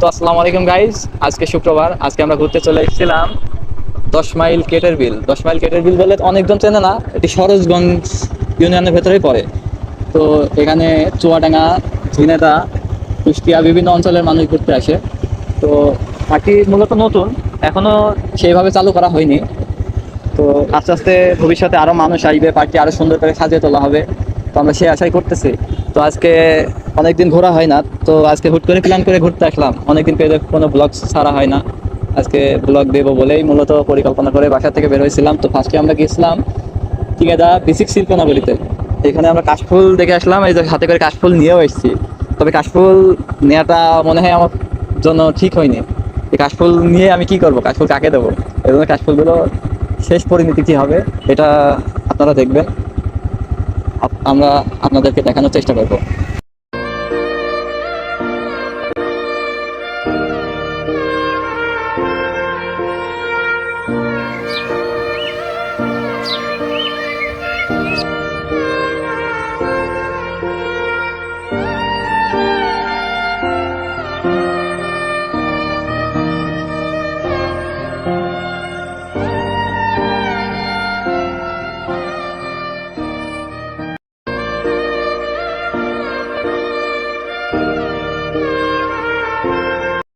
তো আসসালামু আলাইকুম গাইজ আজকে শুক্রবার। আজকে আমরা ঘুরতে চলে এসেছিলাম দশ মাইল কেটের বিল। দশ মাইল কেটের বিল বলে অনেকজন চেনে না, এটি সরোজগঞ্জ ইউনিয়নের ভেতরেই পড়ে। তো এখানে চুয়াডাঙ্গা ঝিনেদা কুষ্টিয়া বিভিন্ন অঞ্চলের মানুষ ঘুরতে আসে। তো পার্টি মূলত নতুন, এখনও সেইভাবে চালু করা হয়নি। তো আস্তে আস্তে ভবিষ্যতে আরও মানুষ আসবে পার্টি আরও সুন্দর করে সাজিয়ে তোলা হবে। তো আমরা সেই আশাই করতেছি। তো আজকে অনেকদিন ঘোরা হয় না, তো আজকে হুট করে প্ল্যান করে ঘুরতে আসলাম। অনেকদিন পেজে কোনো ব্লগ ছাড়া হয় না। আজকে ব্লগ দেবো বলেই মূলত পরিকল্পনা করে বাসা থেকে বের হয়েছিলাম। তো ফার্স্টে আমরা গিয়েছিলাম টিকেদা বেসিক শিল্পনগরীতে। এখানে আমরা কাশফুল দেখে আসলাম, এই যে হাতে করে কাশফুল নিয়েও এসেছি। তবে কাশফুল নেওয়াটা মনে হয় আমার জন্য ঠিক হয়নি। এই কাশফুল নিয়ে আমি কি করব? কাশফুল কাকে দেবো? এই জন্য কাশফুলগুলো শেষ পরিণতি কি হবে, এটা আপনারা দেখবেন। আমরা আপনাদেরকে দেখানোর চেষ্টা করব।